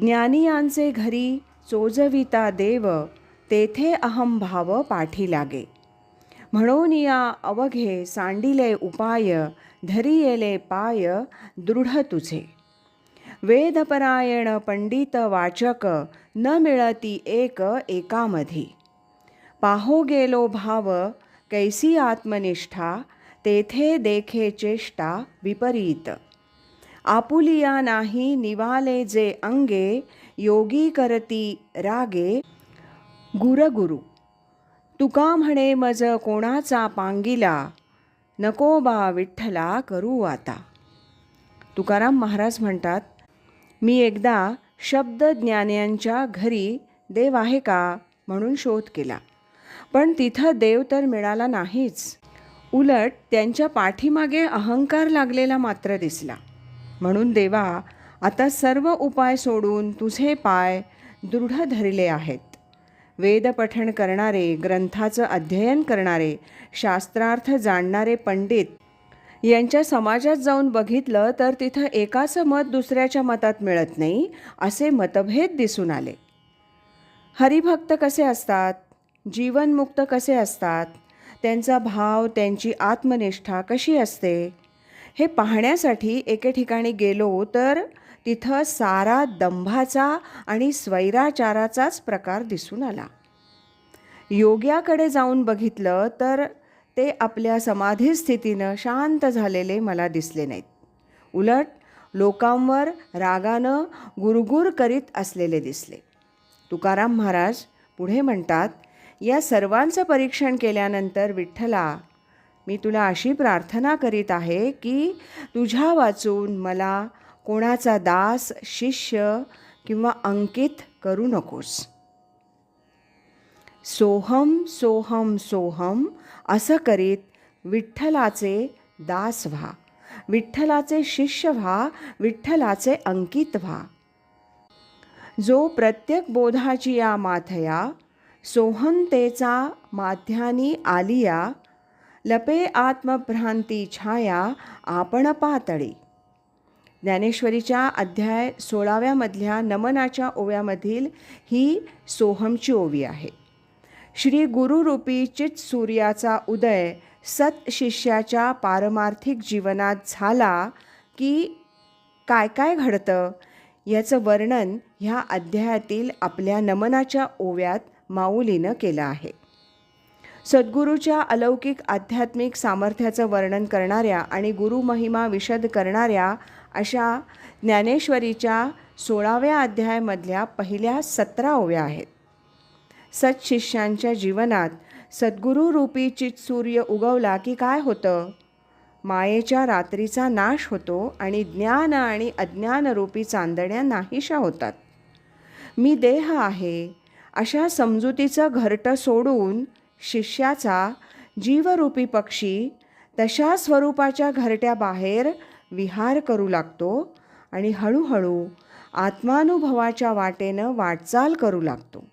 ज्ञानियांचे घरी चोजविता देव तेथे अहम भाव पाठी लागे. म्हणून या अवघे सांडिले उपाय धरियेले पाय दृढ तुझे. वेदपरायण पंडित वाचक न मिळती एक एकामधी. पाहो गेलो भाव कैसी आत्मनिष्ठा तेथे देखे चेष्टा विपरीत. आपुलिया नाही निवाले जे अंगे योगी करती रागे गुरगुरु तुका म्हणे मज कोणाचा पांगिला नको बा विठ्ठला करू आता तुकाराम महाराज म्हणतात मी एकदा शब्द ज्ञान्यांच्या घरी देव आहे का म्हणून शोध केला पण तिथं देव तर मिळाला नाहीच उलट त्यांच्या पाठीमागे अहंकार लागलेला मात्र दिसला म्हणून देवा आता सर्व उपाय सोडून तुझे पाय दृढ धरले आहेत. वेदपठण करणारे ग्रंथाचं अध्ययन करणारे शास्त्रार्थ जाणणारे पंडित यांच्या समाजात जाऊन बघितलं तर तिथं एकाचं मत दुसऱ्याच्या मतात मिळत नाही असे मतभेद दिसून आले. हरिभक्त कसे असतात? जीवनमुक्त कसे असतात? त्यांचा भाव त्यांची आत्मनिष्ठा कशी असते? हे पाहण्यासाठी एके ठिकाणी गेलो तर तिथं सारा दंभाचा आणि स्वैराचाराचाच प्रकार दिसून आला. योग्याकडे जाऊन बघितलं तर ते आपल्या समाधी स्थितीनं शांत झालेले मला दिसले नाहीत. उलट लोकांवर रागानं गुरगुर करीत असलेले दिसले. तुकाराम महाराज पुढे म्हणतात या सर्वांचं परीक्षण केल्यानंतर विठ्ठला मी तुला अशी प्रार्थना करीत आहे की तुझ्या वाचून मला कोणाचा दास शिष्य किंवा अंकित करू नकोस. सोहम सोहम सोहम असं करीत विठ्ठलाचे दास व्हा. विठ्ठलाचे शिष्य व्हा विठ्ठलाचे अंकित व्हा. जो प्रत्येक बोधाची या माथया सोहंतेचा माध्यानी आलिया लपे आत्मभ्रांती छाया आपण पातळी. ज्ञानेश्वरीच्या अध्याय सोळाव्यामधल्या नमनाच्या ओव्यामधील ही सोहमची ओवी आहे. श्री गुरुरूपी चित सूर्याचा उदय सत शिष्याच्या पारमार्थिक जीवनात झाला की काय काय घडतं याचं वर्णन ह्या अध्यायातील आपल्या नमनाच्या ओव्यात माऊलीनं केलं आहे. सद्गुरूच्या अलौकिक आध्यात्मिक सामर्थ्याचं वर्णन करणाऱ्या आणि गुरुमहिमा विशद करणाऱ्या अशा ज्ञानेश्वरीच्या सोळाव्या अध्यायामधल्या पहिल्या सतरा ओव्या आहेत सत्शिष्यांच्या जीवनात सद्गुरूरूपी चित्सूर्य उगवला की काय होतं? मायेच्या रात्रीचा नाश होतो आणि ज्ञान आणि अज्ञानरूपी चांदण्या नाहीशा होतात. मी देह आहे अशा समजुतीचं घरटं सोडून शिष्याचा जीवरूपी पक्षी तशा स्वरूपाच्या घरट्याबाहेर विहार करू लागतो आणि हळूहळू आत्मानुभवाच्या वाटेनं वाटचाल करू लागतो.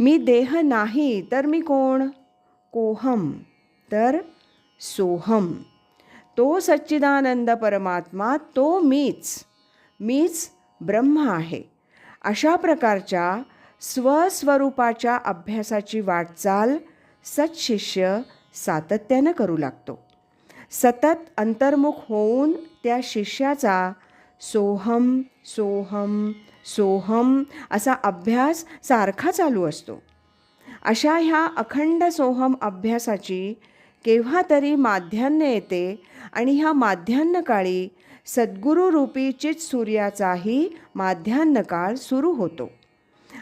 मी देह नाही तर मी कोण? कोहम तर सोहम. तो सच्चिदानंद परमात्मा तो मीच. मीच ब्रह्म आहे. अशा प्रकारच्या स्वस्वरूपाच्या अभ्यासाची वाटचाल सत्शिष्य सातत्यानं करू लागतो. सतत अंतर्मुख होऊन त्या शिष्याचा सोहम सोहम सोहम असा अभ्यास सारखा चालू असतो. अशा ह्या अखंड सोहम अभ्यासाची केव्हा तरी माध्यान्ह येते आणि ह्या माध्यान्ह काळी सद्गुरूरूपी चित सूर्याचाही माध्यान्ह काळ सुरू होतो.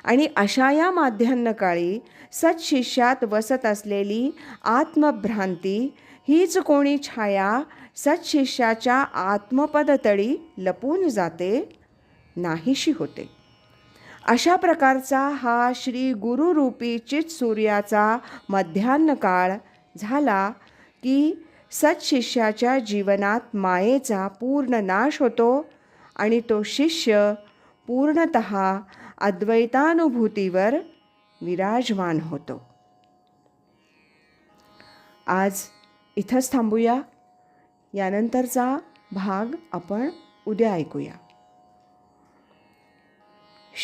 आणि अशा या माध्यान्हकाळी सत्शिष्यात वसत असलेली आत्मभ्रांती हीच कोणी छाया सत्शिष्याच्या आत्मपदतळी लपून जाते नाहीशी होते. अशा प्रकारचा हा श्री गुरुरूपी चित सूर्याचा मध्यान्ह काळ झाला की सत्शिष्याच्या जीवनात मायेचा पूर्ण नाश होतो आणि तो शिष्य पूर्णत अद्वैतानुभूतीवर विराजमान होतो. आज इथंच थांबूया. यानंतरचा भाग आपण उद्या ऐकूया.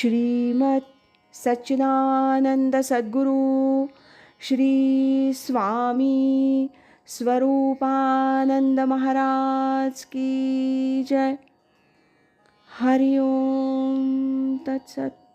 श्रीमत सच्चिदानंद सद्गुरु श्री स्वामी स्वरूपानंद महाराज की जय. हरि ओम तत्सत